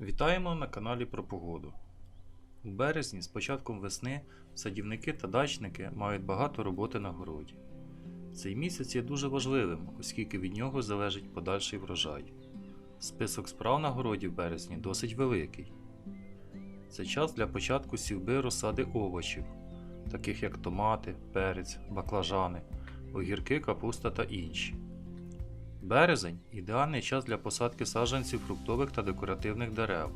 Вітаємо на каналі про погоду. У березні з початком весни садівники та дачники мають багато роботи на городі. Цей місяць є дуже важливим, оскільки від нього залежить подальший врожай. Список справ на городі в березні досить великий. Це час для початку сівби розсади овочів, таких як томати, перець, баклажани, огірки, капуста та інші. Березень ідеальний час для посадки саджанців фруктових та декоративних дерев.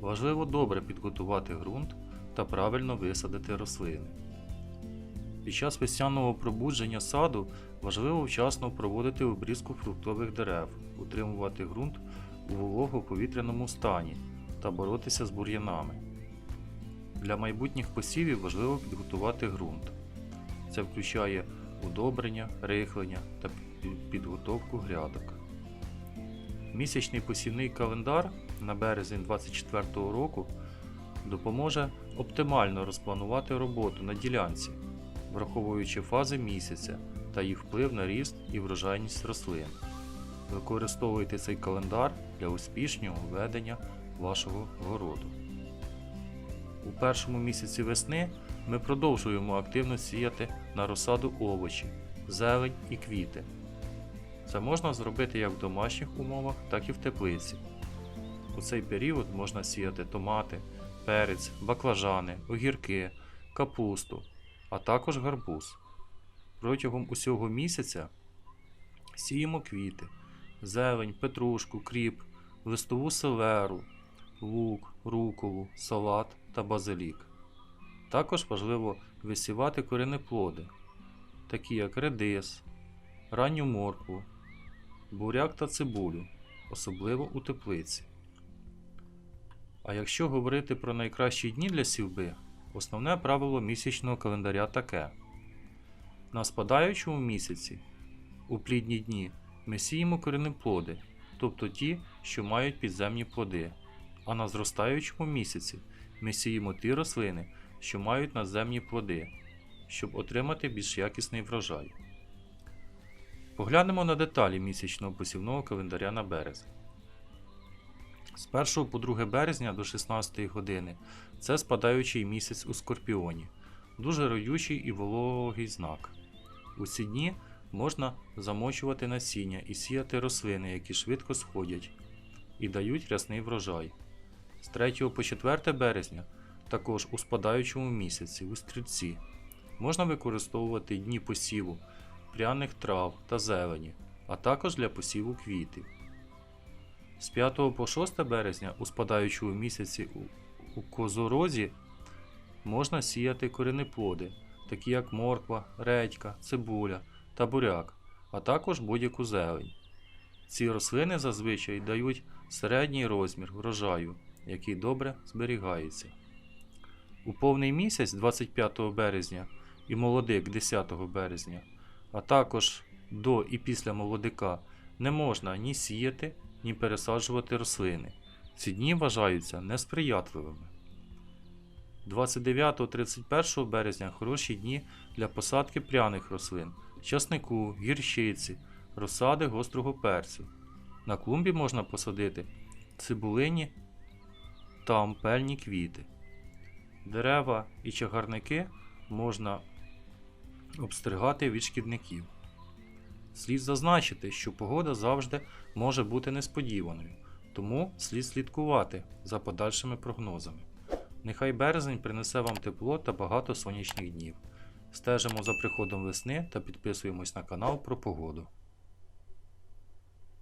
Важливо добре підготувати ґрунт та правильно висадити рослини. Під час весняного пробудження саду важливо вчасно проводити обрізку фруктових дерев, утримувати ґрунт у волого-повітряному стані та боротися з бур'янами. Для майбутніх посівів важливо підготувати ґрунт. Це включає удобрення, рихлення та під- підготовку грядок. Місячний посівний календар на березень 2024 року допоможе оптимально розпланувати роботу на ділянці, враховуючи фази місяця та їх вплив на ріст і врожайність рослин. Використовуйте цей календар для успішного ведення вашого городу. У першому місяці весни ми продовжуємо активно сіяти на розсаду овочі, зелень і квіти. Це можна зробити як в домашніх умовах, так і в теплиці. У цей період можна сіяти томати, перець, баклажани, огірки, капусту, а також гарбуз. Протягом усього місяця сіємо квіти, зелень, петрушку, кріп, листову селеру, лук, руколу, салат та базилік. Також важливо висівати коренеплоди, такі як редис, ранню моркву, буряк та цибулю, особливо у теплиці. А якщо говорити про найкращі дні для сівби, основне правило місячного календаря таке: на спадаючому місяці у плідні дні ми сіємо коренеплоди, тобто ті, що мають підземні плоди, а на зростаючому місяці ми сіємо ті рослини, що мають надземні плоди, щоб отримати більш якісний врожай. Поглянемо на деталі місячного посівного календаря на березень. З 1 по 2 березня до 16 години це спадаючий місяць у Скорпіоні, дуже родючий і вологий знак. У ці дні можна замочувати насіння і сіяти рослини, які швидко сходять і дають рясний врожай. З 3 по 4 березня, також у спадаючому місяці у стрільці, можна використовувати дні посіву пряних трав та зелені, а також для посіву квітів. З 5 по 6 березня у спадаючому місяці у, козорозі можна сіяти коренеплоди, такі як морква, редька, цибуля та буряк, а також будь-яку зелень. Ці рослини зазвичай дають середній розмір врожаю, який добре зберігається. У повний місяць 25 березня і молодик 10 березня, а також до і після молодика не можна ні сіяти, ні пересаджувати рослини. Ці дні вважаються несприятливими. 29-31 березня хороші дні для посадки пряних рослин, часнику, гірщиці, розсади гострого перцю. На клумбі можна посадити цибулині та ампельні квіти. Дерева і чагарники можна обстригати від шкідників. Слід зазначити, що погода завжди може бути несподіваною, тому слід слідкувати за подальшими прогнозами. Нехай березень принесе вам тепло та багато сонячних днів. Стежимо за приходом весни та підписуємось на канал про погоду.